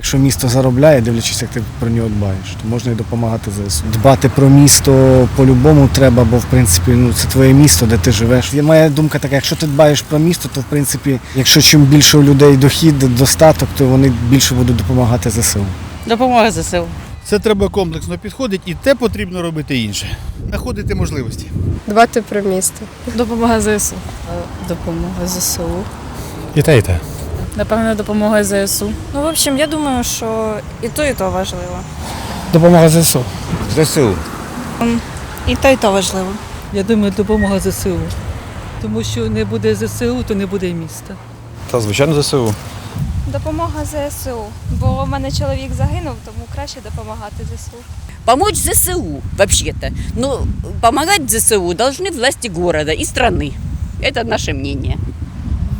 Якщо місто заробляє, дивлячись, як ти про нього дбаєш, то можна і допомагати ЗСУ. Дбати про місто по-любому треба, бо в принципі ну це твоє місто, де ти живеш. Є моя думка така, якщо ти дбаєш про місто, то в принципі, якщо чим більше у людей дохід, достаток, то вони більше будуть допомагати ЗСУ. Допомога ЗСУ. Це треба комплексно підходити, і те потрібно робити інше. Знаходити можливості. Дбати про місто. Допомога ЗСУ. Допомога ЗСУ. І те, і те. Напевно, допомога ЗСУ. Ну, в общем, я думаю, що і то, і то важливо. Допомога ЗСУ. ЗСУ. І то, і то важливо. Я думаю, допомога ЗСУ. Тому що не буде ЗСУ, то не буде і міста. Та звичайно ЗСУ. Допомога ЗСУ. Бо в мене чоловік загинув, тому краще допомагати ЗСУ. Помочь ЗСУ, вообще-то. Но помогать ЗСУ должны власти города и страны. Это наше мнение.